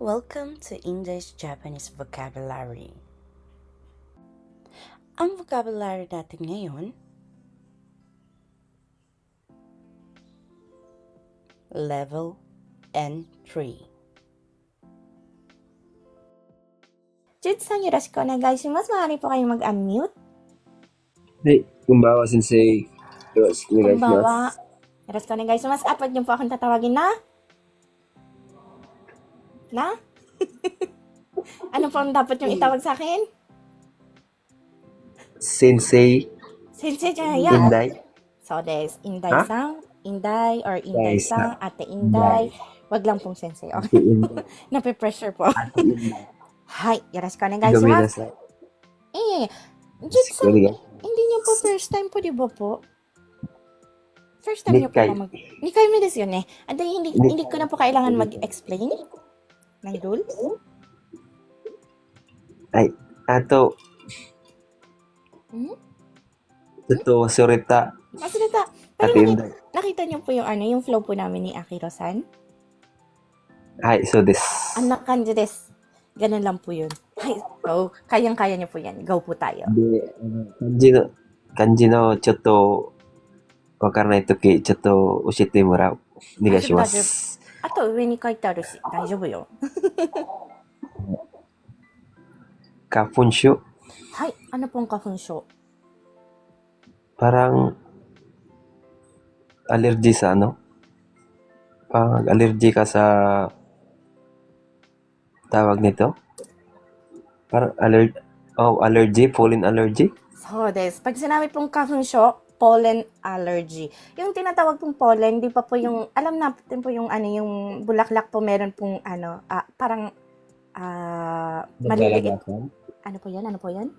Welcome to English Japanese Vocabulary. Ang vocabulary natin ngayon, level N3. ジューツさんよろしくお願いします。周りpo kayong mag-unmute. はい、こんばんは、先生。よろしくお願いしこんばんまは。よろしくお願いします. At wag niyo po akong tatawagin na? na? ano pa ang dapat yung itawag sa akin? Sensei. Sensei Jaya. Inday. So, des. Inday-sang. Inday or Inday-sang. Ate Inday. Wag lang pong sensei. Okay. Nape-pressure po. Hi. Yoroshiku onegaishimasu. Gominasan. Eh. Jitsu. Hindi niyo po first time po, di ba po? First time niyo po na mag... Nikai mo desu yun eh. Hindi, hindi, hindi ko na po kailangan mag-explain. ng rule. はい。あと、Hmm? ちょっと忘れた。 Masalita. Pero Ate nakita, Inday. nakita niyo po yung ano, yung flow po namin ni Akiro-san. はい、そうです。 Anak kanji des. Ganun lang po yun. Hay, so, kayang-kaya niyo po yan. Go po tayo. で、あの漢字の、漢字のちょっと、わからないとき、ちょっと教えてもらう。お願いします。 あと上に書いてあるし、大丈夫よ。花粉症はい。Ano pong花粉症 Parang, allergy sa ano? Pag allergy ka sa, tawag nito? Parang aller, oh, allergy, pollen allergy? そうです。Pag sinabi pong 花粉症, Pollen allergy. Yung tinatawag pong pollen, di pa po yung, alam natin po yung ano, yung bulaklak po meron pong ano, ah, parang, ah, maliliit. Ano po yan? Ano po yan?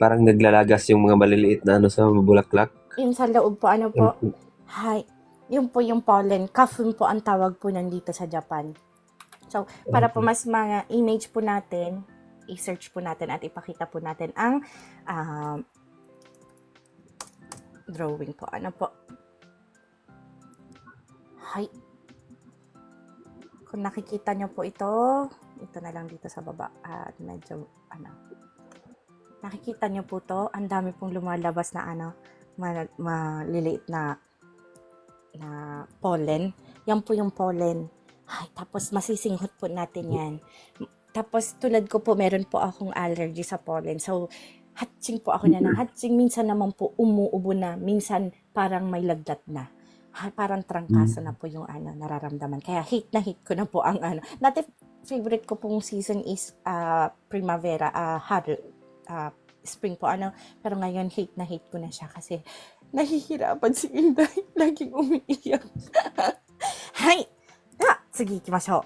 Parang naglalagas yung mga maliliit na ano sa bulaklak. Yung sa loob po, ano po? Hi. Yung po yung pollen. Kafun po ang tawag po nandito sa Japan. So, para po mas mga image po natin, i-search po natin at ipakita po natin ang ah, drawing po. Ano po? Hi. Kung nakikita nyo po ito, ito na lang dito sa baba. At medyo, ano, nakikita nyo po to, ang dami pong lumalabas na ano, ma- maliliit na na pollen. Yan po yung pollen. Ay, tapos masisinghot po natin yan. Tapos tulad ko po, meron po akong allergy sa pollen. So, hatsing po ako niya ng hatsing. Minsan naman po umuubo na, minsan parang may lagdat na. Ha, parang trangkaso mm. na po yung ano, nararamdaman. Kaya hate na hate ko na po ang ano. Dati favorite ko pong season is uh, primavera, ah, uh, haru, uh, spring po. Ano, pero ngayon hate na hate ko na siya kasi nahihirapan si Inday. Laging umiiyak. Hay! Ah, sige, ikimashou.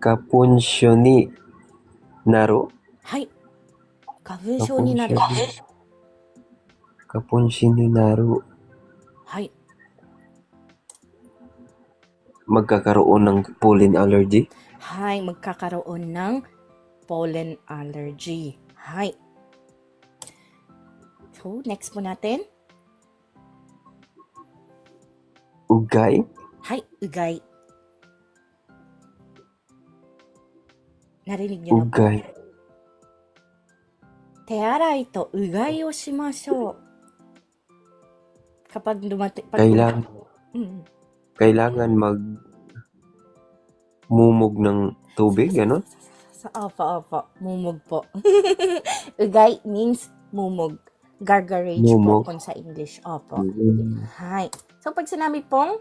Kapunsyoni. Naro? しょう。花粉症になるはい。花粉症になる。花粉症になる。はい。 Magkakaroon ng pollen allergy. Hay, magkakaroon ng pollen allergy. Hay. So, next po natin. Ugay. Hay, ugay. Narinig niyo na po. Ugay. 手洗いとうがいをしましょう。Kapag dumating, pag Kailangan, Mm. kailangan mag mumog ng tubig, ano? Sa opo, opo. Mumog po. Ugay means mumog. Gargarage Mumog. po kung sa English. Opo. Mm. Hi. So, pag sinabi pong,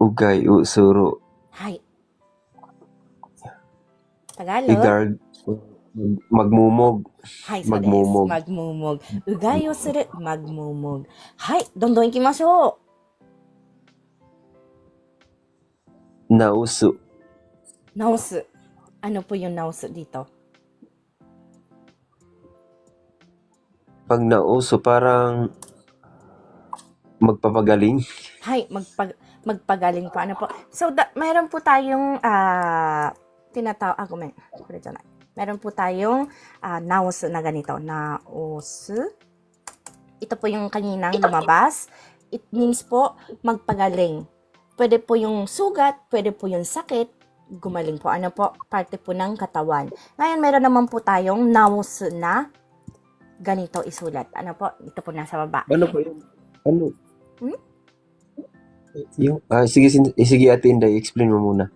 Ugay, usuro, hi. Tagalog. igar, magmumog. はい、そうです。 magmumog. マグモモグ。うがいをする。マグモモグ。はい、どんどん行きましょ Nauso. う。直す。Ano po yung 直す dito? Pag nauso, parang magpapagaling. Hay, magpag magpagaling pa. Ano po? So, da, mayroon po tayong ah tinataw ah, gumen. Sorry, dyan na. Meron po tayong ah, naos na ganito. Naos. Ito po yung kaninang lumabas. It means po magpagaling. Pwede po yung sugat, pwede po yung sakit, gumaling po. Ano po? Parte po ng katawan. Ngayon, meron naman po tayong naus na ganito isulat. Ano po? Ito po nasa baba. Ano po yun? Ano? Hmm? Yung, ah, sige, eh, sige ate Inday, explain mo muna.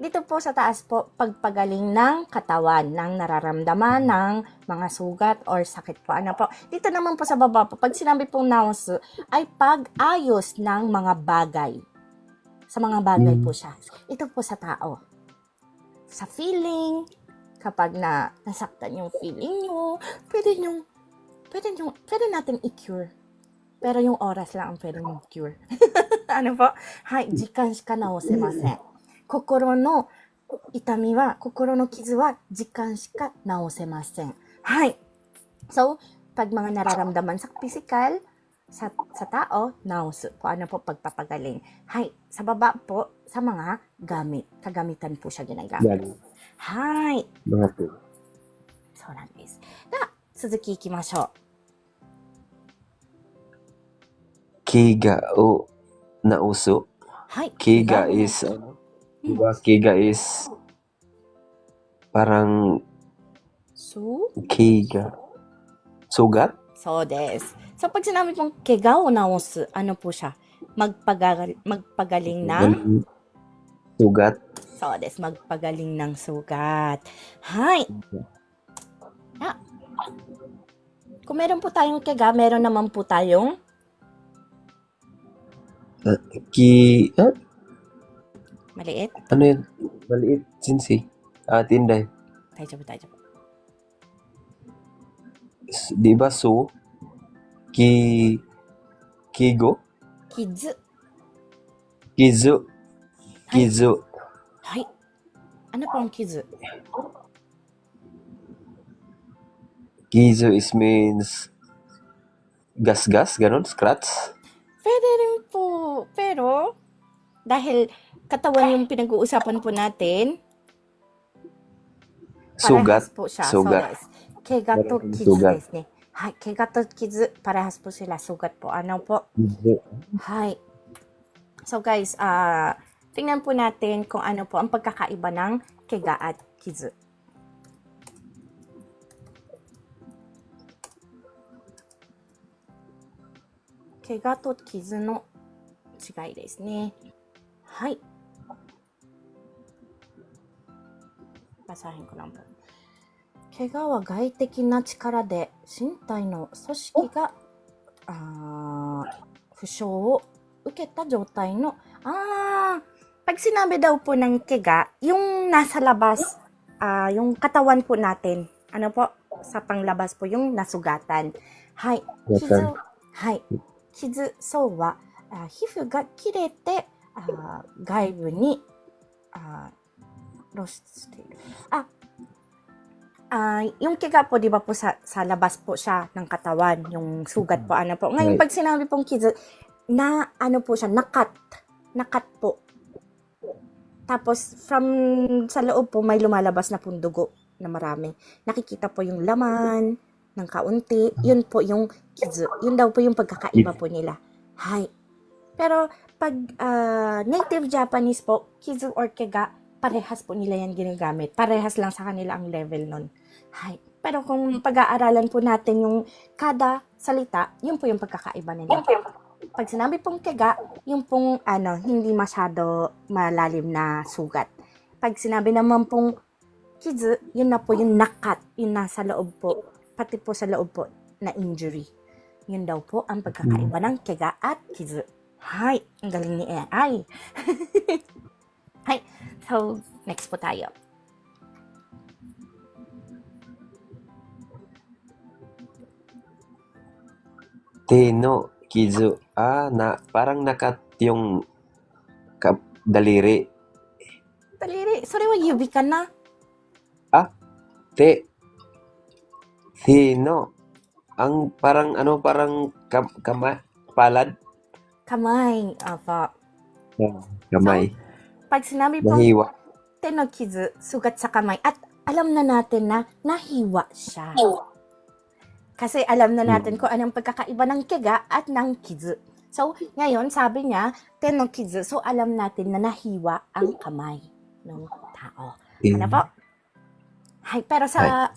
Dito po sa taas po, pagpagaling ng katawan, ng nararamdaman, ng mga sugat or sakit po. Ano po? Dito naman po sa baba po, pag sinabi pong naus, ay pag-ayos ng mga bagay. Sa mga bagay Hmm. po siya. Ito po sa tao. Sa feeling, kapag na nasaktan yung feeling nyo, pwede nyo, pwede nyo, pwede natin i-cure. Pero yung oras lang ang pwede mong cure. ano po? Hai, jikan shika naosemasen. 心の痛みは、心の傷は時間しか治せません。はい。So, pag mga nararamdaman sa physical, sa, sa tao, naos. Kung ano po pagpapagaling. Hay, sa baba po, sa mga gamit. Kagamitan po siya ginagamit. はい。mga po. そうなんです。では、続きいきましょ Kiga o。はい。Kiga is, ano? Diba, Kiga is parang So? Kiga. Sugat? So, des. So, pag sinabi pong kegaw na ano po siya? Magpagal, magpagaling ng... Sugat? So, des. Magpagaling ng sugat. Hi! Ah. Kung meron po tayong kega, meron naman po tayong... Uh, ki... Huh? Maliit. ano yun? Maliit, sinsi. Ate Inday. Tayo tayo. S- Di ba so? Ki, kigo? Kids. Kizu. Kizu. Hay. Ano po ang kids? Kizu is means gas-gas, ganon, scratch. dahil katawan yung pinag-uusapan po natin, Sugat. parehas po siya. Sugat. So, yes. Kega to Parehas kids sugat. ですね。はい。kega to kids, parehas po sila. Sugat po. Ano po? Kizu. Hi. So guys, ah tingnan po natin kung ano po ang pagkakaiba ng kega at kizu. Kega to kizu no 違いですね。 はい。バサ。は外的な力で身体の組織があ負傷を受けた状態の。ああ、パキシナベダオポナンケガ、ヨンナサラバス、ヨンカタワンポナテン、アナポ、サパンラバスポヨンナスガタン。はい。傷、はい。傷、そうは、皮膚が切れて、あー外部に、あー露出している。あ、Ah, yung kiga po, di ba po sa, sa labas po siya ng katawan, yung sugat po, ano po. Ngayon, Right. pag sinabi pong kids, na, ano po siya, nakat. Nakat po. Tapos, from sa loob po, may lumalabas na pong dugo na marami. Nakikita po yung laman ng kaunti. Yun po yung kids. Yun daw po yung pagkakaiba po nila. Hay. Pero, pag ah, native Japanese po, kizu or kega, parehas po nila yan ginagamit. Parehas lang sa kanila ang level nun. Hay. Pero kung pag-aaralan po natin yung kada salita, yun po yung pagkakaiba nila. Pag sinabi pong kega, yung pong ano, hindi masyado malalim na sugat. Pag sinabi naman pong kizu, yun na po yung nakat, yung nasa loob po, pati po sa loob po na injury. Yun daw po ang pagkakaiba ng kega at kizu. Hi! Ang galing ni Hi! So, next po tayo. Teno, kizu. Ah, na, parang nakat yung kap, daliri. Daliri? Sorry, wa yubi ka na? Ah, te. Teno. Ang parang, ano, parang kam, kama, palad? Kamay. Apa. Kamay. Pag sinabi pong Nahiwa. tenokizu, sugat sa kamay, at alam na natin na nahiwa siya. Kasi alam na natin kung anong pagkakaiba ng kiga at ng kizu. So, ngayon, sabi niya, tenokizu. So, alam natin na nahiwa ang kamay ng tao. Ano po? Hay, pero sa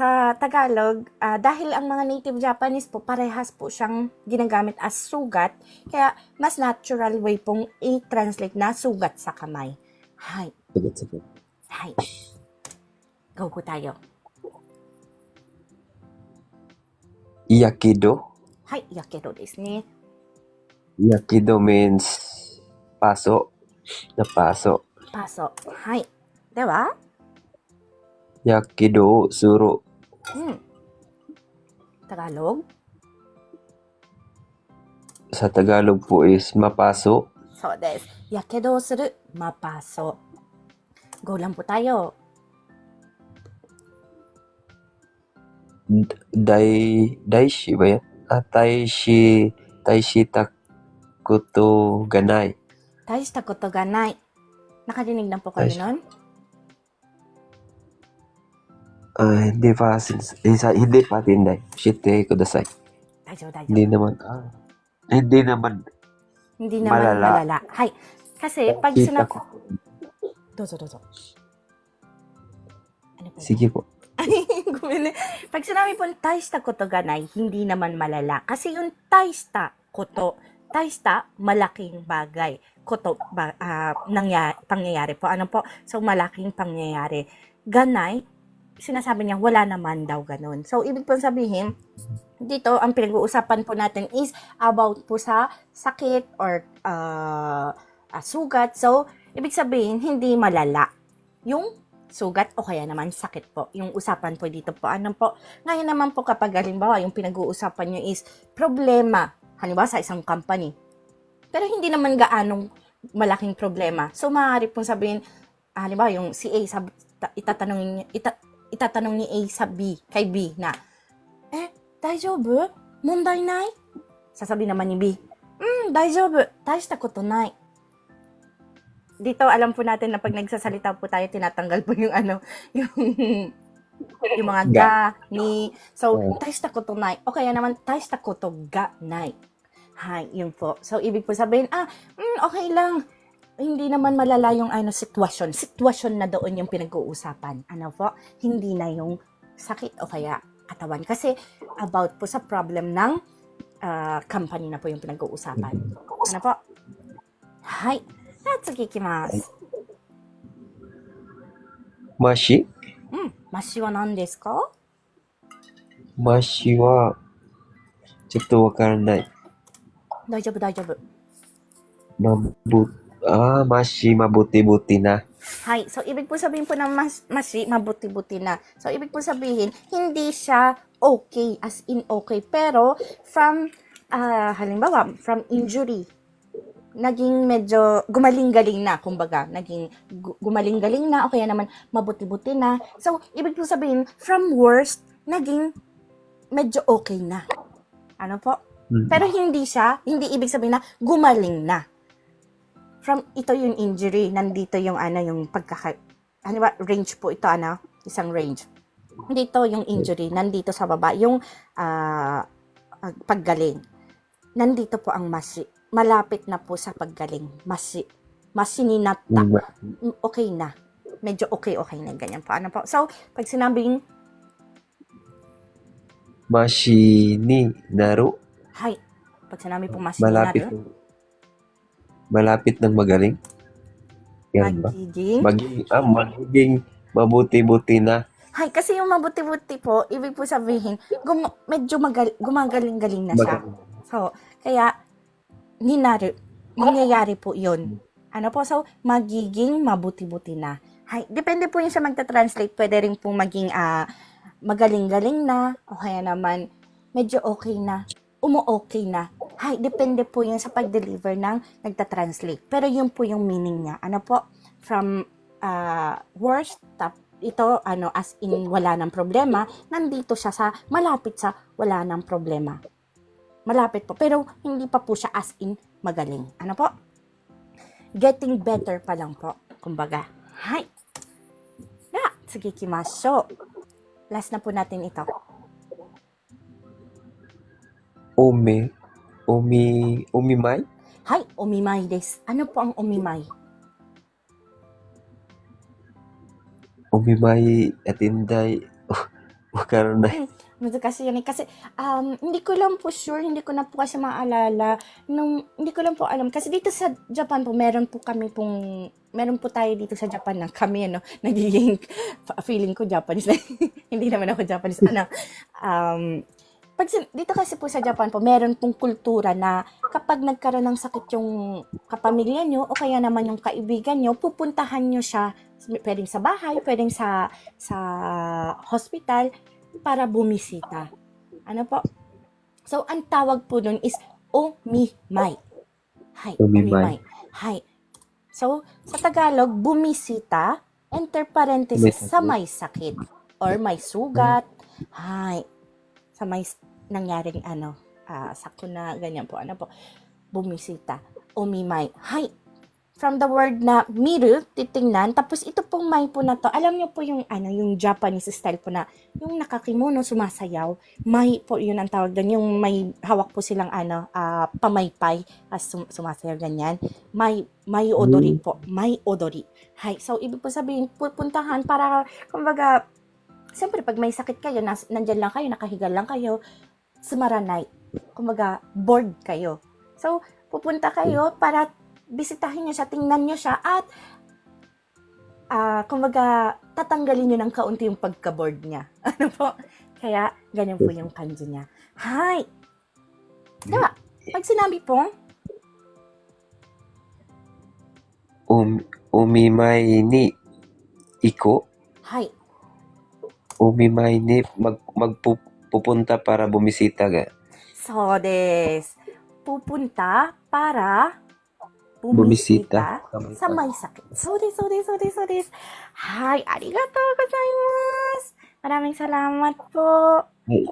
sa Tagalog, ah, dahil ang mga native Japanese po, parehas po siyang ginagamit as sugat, kaya mas natural way pong i-translate na sugat sa kamay. Hay, Sagot, sagot. hay. Go po tayo. Yakido. はい、やけどですね。 Yakido means paso. Na paso. パーソ。はい。では、 Yakido suro. う Hmm. Tagalog? Sa Tagalog po is mapaso. So des. Yakedo suru, mapaso. Go lang po tayo. D- dai daishi ba yan? Ah, taishi taishi takuto ganai. Taishita koto ga nai. Nakarinig na po kayo Taishita- nun? Ah, hindi pa, sins- eh, sa- hindi pa tinday. Shite kudasai. 大丈夫、大丈夫。 Hindi naman, ah, hindi naman. Hindi naman Malala. malala. Hay. Kasi pag Kita sinab... ko. Dozo, dozo. Ano pa yun? Sige po. Gumili. Pag sinabi po, taista koto ga nai, hindi naman malala. Kasi yung taista koto, taista, malaking bagay. Koto, ba, ah, nangya, pangyayari po. Ano po? So, malaking pangyayari. Ganay, sinasabi niya, wala naman daw ganun. So, ibig po sabihin, dito, ang pinag-uusapan po natin is about po sa sakit or ah, ah, sugat. So, ibig sabihin, hindi malala. Yung sugat o kaya naman sakit po. Yung usapan po dito po. Ano po? Ngayon naman po kapag halimbawa yung pinag-uusapan nyo is problema. Halimbawa sa isang company. Pero hindi naman gaanong malaking problema. So maaari pong sabihin, halimbawa yung si A, sab, ta- itatanong, niya- ita, itatanong ni A sa B, kay B na, eh, daijobu? Mondai nai? Sasabi naman ni B, mm, daijobu, taishita koto nai. Dito, alam po natin na pag nagsasalita po tayo, tinatanggal po yung ano, yung, yung mga ga, ni, so, taishita koto nai. O kaya naman, taishita koto ga nai. Hi, yun po. So, ibig po sabihin, ah, mm, okay lang, Hindi naman malala yung ano, sitwasyon. Sitwasyon na doon yung pinag-uusapan. Ano po? Hindi na yung sakit o kaya katawan. Kasi about po sa problem ng ah, company na po yung pinag-uusapan. Ano po? Hay. じゃあ次行きます。 Mashi? うん。マシは何ですか Mashi wa, ちょっとわからない。大丈夫、大丈夫。 Mabut, ah, mashi mabuti-buti na. Hi. So, ibig po sabihin po ng mas, masi, mabuti-buti na. So, ibig po sabihin, hindi siya okay, as in okay. Pero, from, ah, halimbawa, from injury, naging medyo gumaling-galing na, kumbaga, naging gu- gumaling-galing na, o kaya naman mabuti-buti na. So, ibig po sabihin, from worst, naging medyo okay na. Ano po? Hmm. Pero hindi siya, hindi ibig sabihin na gumaling na. From ito yung injury, nandito yung ano yung pagkaka ano ba range po ito ano, isang range. Dito yung injury, nandito sa baba yung ah, paggaling. Nandito po ang masi. Malapit na po sa paggaling. Masi. Masi ni nata. Ma- Mm, Okay na. Medyo okay okay na ganyan po. Ano po? So, pag sinabing Mashi ni naru. hi, pag sinabi po masi Malapit. na Malapit ng magaling. Yan ba? magiging Magiging, ah, magiging mabuti-buti na. Hay, kasi yung mabuti-buti po, ibig po sabihin, gum- medyo magal- gumagaling-galing na siya. Magaling. So, kaya, ninaru, mangyayari po yun. Ano po? So, magiging mabuti-buti na. Hay, depende po yung sa magta-translate. Pwede rin po maging ah, magaling-galing na, o kaya naman, medyo okay na, umu-okay na. Hay, depende po yun sa pag-deliver ng nagta-translate. Pero yun po yung meaning niya. Ano po? From ah, worst, tap, ito, ano, as in wala ng problema, nandito siya sa, malapit sa wala ng problema. Malapit po. Pero hindi pa po siya as in magaling. Ano po? Getting better pa lang po. Kumbaga. Hi. Na, sige kimasyo. Last na po natin ito. Ome, Umi, umimai? Hay, omimay des. Ano po ang omimay? Umimai at inday. Wakaranai. Kasi yun eh. Kasi um, hindi ko lang po sure, hindi ko na po kasi maalala. Nung, hindi ko lang po alam. Kasi dito sa Japan po, meron po kami pong, meron po tayo dito sa Japan na kami, ano, nagiging, feeling ko Japanese na, hindi naman ako Japanese, ano, um, pag dito kasi po sa Japan po, meron pong kultura na kapag nagkaroon ng sakit yung kapamilya nyo o kaya naman yung kaibigan nyo, pupuntahan nyo siya, pwedeng sa bahay, pwedeng sa, sa hospital, para bumisita. Ano po? So, ang tawag po nun is omimay. Hay, Omimay. Hay. So, sa Tagalog, bumisita, enter parenthesis, sa may sakit. Or may sugat. Hay. Sa may nangyaring ano, ah, sakuna, ganyan po. Ano po? Bumisita. Omimay. Hay. From the word na miru, titingnan. Tapos ito pong may po na to. Alam niyo po yung ano, yung Japanese style po na yung nakakimono sumasayaw. May po yun ang tawag doon. Yung may hawak po silang ano, ah, pamaypay as sum- sumasayaw ganyan. May may odori po. May odori. Hay. So ibig po sabihin pupuntahan para kumbaga Siyempre, pag may sakit kayo, nas, nandyan lang kayo, nakahiga lang kayo, sumaranay. Kumbaga, bored kayo. So, pupunta kayo para bisitahin nyo siya, tingnan nyo siya, at ah kumbaga, tatanggalin nyo ng kaunti yung pagka-bored niya. Ano po? Kaya, ganyan po yung kanji niya. Hi! Diba? Pag sinabi po, Um, umimai ni iko. hi, Umimai ni mag, magpupunta para bumisita ga. so des, pupunta para Bumisita. bumisita sa may sakit. So des, so des, so des, so des. Hi, arigatou gozaimasu. Maraming salamat po. Hey.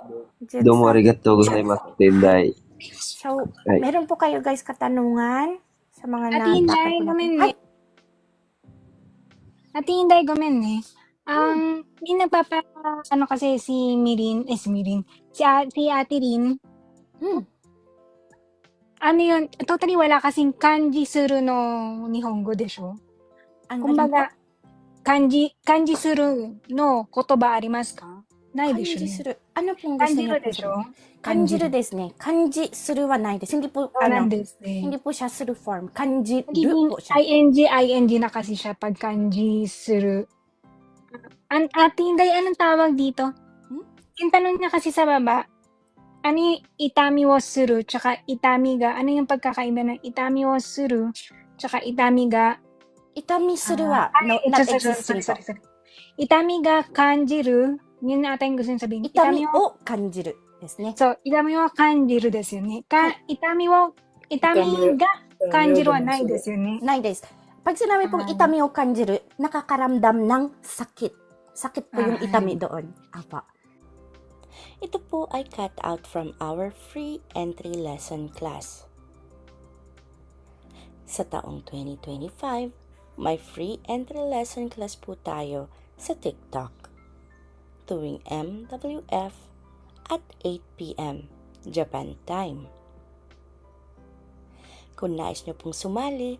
Domo arigatou gozaimasu, Tenday. So, Ay. meron po kayo guys katanungan sa mga Ate Inday, gomen ne. Ate Inday, gomen ne. Ang, hindi nagpapa, ano kasi si Mirin, eh si Mirin, si, si Ate Rin, hmm, ano yun, totally wala kasing kanji suru no nihongo desho. ang Kumbaga, kanji, kanji suru no kotoba arimasu ka? Nai kanji suru. Ano pong gusto niyo po? Kanjiru desu ne. Kanji suru wa nai desu. Hindi po, Ano? ano, hindi po siya suru form. Nagiging po siya. ing, ing na kasi siya pag kanji suru. An ate Inday, anong tawag dito? Hmm? Yung tanong niya kasi sa baba, ano yung itami wo suru, tsaka itami ga, ano yung pagkakaiba ng itami wo suru, tsaka itami ga, Itami suru wa Ah, no, not sorry, sorry, existing sorry, po. sorry. Itami ga kanjiru, yun ata yung gusto niya sabihin. Itami wo, o kanjiru desu ne. so, itami wo kanjiru desu yo ne. Ka, itami wo, itami ga kanjiru wa nai desu yo ne. Nai desu. Pag sinabi pong Ah. itami o kanjiru, nakakaramdam ng sakit. Sakit po yung Ah. itami doon. Apa. Ito po ay cut out from our free entry lesson class. Sa taong 2025, may free entry lesson class po tayo sa TikTok tuwing MWF at 8pm Japan time. Kung nais nyo pong sumali,